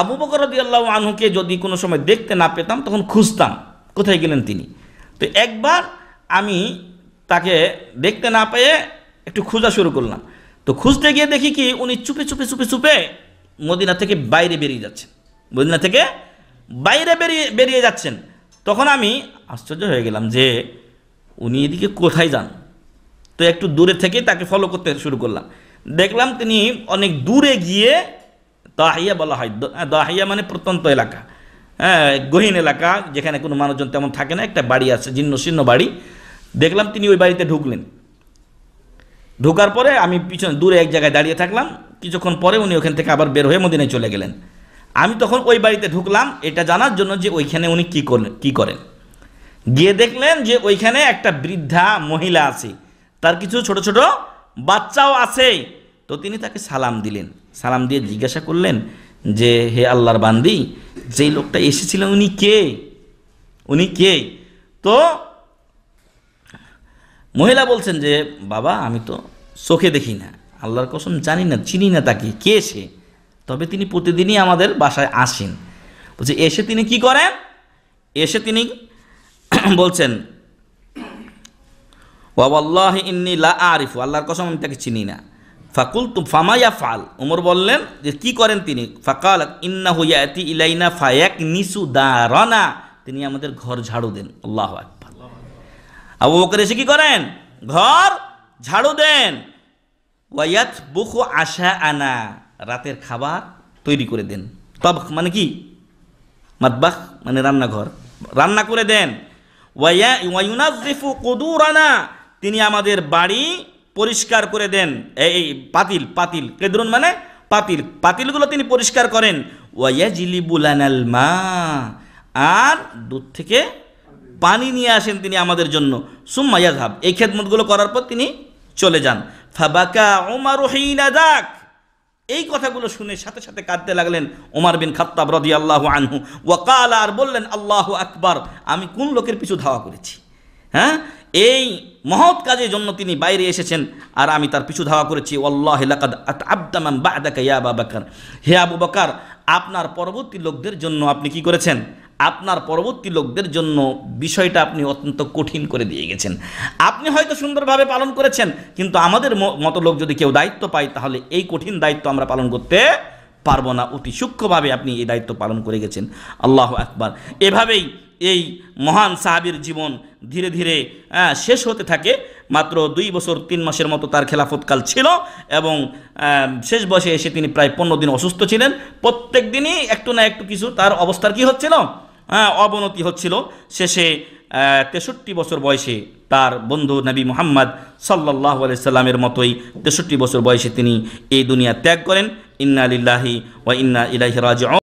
আবু বকর আল্লাহ আনহুকে যদি কোনো সময় দেখতে না পেতাম, তখন খুঁজতাম, কোথায় গেলেন তিনি? তো একবার আমি তাকে দেখতে না পেয়ে একটু খোঁজা শুরু করলাম। তো খুঁজতে গিয়ে দেখি কি, উনি চুপে চুপে চুপে চুপে মদিনা থেকে বাইরে বেরিয়ে যাচ্ছেন। মদিনা থেকে বাইরে বেরিয়ে বেরিয়ে যাচ্ছেন। তখন আমি আশ্চর্য হয়ে গেলাম যে উনি এদিকে কোথায় যান? তো একটু দূরে থেকে তাকে ফলো করতে শুরু করলাম। দেখলাম তিনি অনেক দূরে গিয়ে দাহিয়া বলা হয়। দ- দাহিয়া মানে প্রত্যন্ত এলাকা। হ্যাঁ গহীন এলাকা, যেখানে কোনো মানুষজন তেমন থাকে না, একটা বাড়ি আছে জীর্ণ শীর্ণ বাড়ি। দেখলাম তিনি ওই বাড়িতে ঢুকলেন। ঢোকার পরে আমি পিছনে দূরে এক জায়গায় দাঁড়িয়ে থাকলাম। কিছুক্ষণ পরে উনি ওখান থেকে আবার বের হয়ে মদিনায় চলে গেলেন। আমি তখন ওই বাড়িতে ঢুকলাম, এটা জানার জন্য যে ওইখানে উনি কী করলেন কী করেন। গিয়ে দেখলেন যে ওইখানে একটা বৃদ্ধা মহিলা আছে। তার কিছু ছোট ছোট বাচ্চাও আছে। তো তিনি তাকে সালাম দিলেন। সালাম দিয়ে জিজ্ঞাসা করলেন যে, হে আল্লাহর বান্দি, যেই লোকটা এসেছিলেন উনি কে? উনি কে? তো মহিলা বলছেন যে, বাবা, আমি তো চোখে দেখি না। আল্লাহর কসম জানি না, চিনি না তাকে। কে সে? তবে তিনি প্রতিদিনই আমাদের বাসায় আসেন। বলছে, এসে তিনি কি করেন? এসে তিনি বলছেন ওয়াল্লাহ ইন্নি লা আরিফু। আল্লাহর কসম আমি তাকে চিনি না। ফাকুল তু ফামাইয়া ফাল উমর বললেন যে, কি করেন তিনি? ফাকাল ইন্না হুয়াতি ইলাইনা ফায়াক নিসু দারানা। তিনি আমাদের ঘর ঝাড়ু দেন। আল্লাহ আবু বকর এসে কি করেন? ঘর ঝাড়ু দেন। ওয়াত বুখু আশা আনা রাতের খাবার তৈরি করে দেন। তব মানে কি? মাতবাখ মানে রান্নাঘর। রান্না করে দেন। ওয়াইয়া ওয়াইনাজিফু কুদুরানা। তিনি আমাদের বাড়ি পরিষ্কার করে দেন। এই পাতিল পাতিল। কেদরুন মানে পাতিল। পাতিলগুলো তিনি পরিষ্কার করেন। ওয়াইয়া জিলি বুলানাল মা। আর দুধ থেকে পানি নিয়ে আসেন তিনি আমাদের জন্য। সুম্মা ইয়াজহাব এই খেদমতগুলো করার পর তিনি চলে যান। ফাবাকা ওমার দাক এই কথাগুলো শুনে সাথে সাথে কাঁদতে লাগলেন ওমার বিন খাত্তাব রদি আল্লাহ আনহু ওয়াকাল আর বললেন, আল্লাহ আকবার। আমি কোন লোকের পিছু ধাওয়া করেছি? হ্যাঁ? এই মহৎ কাজের জন্য তিনি বাইরে এসেছেন আর আমি তার পিছু ধাওয়া করেছি আল্লাহ লাকাদ আবদামান বাদাকা ইয়া আবা বকর। হে আবু বকর, আপনার পরবর্তী লোকদের জন্য আপনি কি করেছেন? আপনার পরবর্তী লোকদের জন্য বিষয়টা আপনি অত্যন্ত কঠিন করে দিয়ে গেছেন। আপনি হয়তো সুন্দরভাবে পালন করেছেন, কিন্তু আমাদের মতো লোক যদি কেউ দায়িত্ব পায়, তাহলে এই কঠিন দায়িত্ব আমরা পালন করতে পারব না। অতি সূক্ষ্মভাবে আপনি এই দায়িত্ব পালন করে গেছেন। আল্লাহ আকবার। এভাবেই এই মহান সাহাবির জীবন ধীরে ধীরে আহ, শেষ হতে থাকে। মাত্র দুই বছর তিন মাসের মতো তার খেলাফতকাল ছিল এবং শেষ বয়সে এসে তিনি প্রায় পনেরো দিন অসুস্থ ছিলেন। প্রত্যেক দিনই একটু না একটু কিছু তার অবস্থার কি হচ্ছিল? হ্যাঁ অবনতি হচ্ছিল। শেষে তেষট্টি বছর বয়সে তার বন্ধু নবী মোহাম্মদ সাল্লাহ সাল্লামের মতোই তেষট্টি বছর বয়সে তিনি এই দুনিয়া ত্যাগ করেন। ইন্না লিল্লাহি ও ইন্না ইলাহি রাজিউন।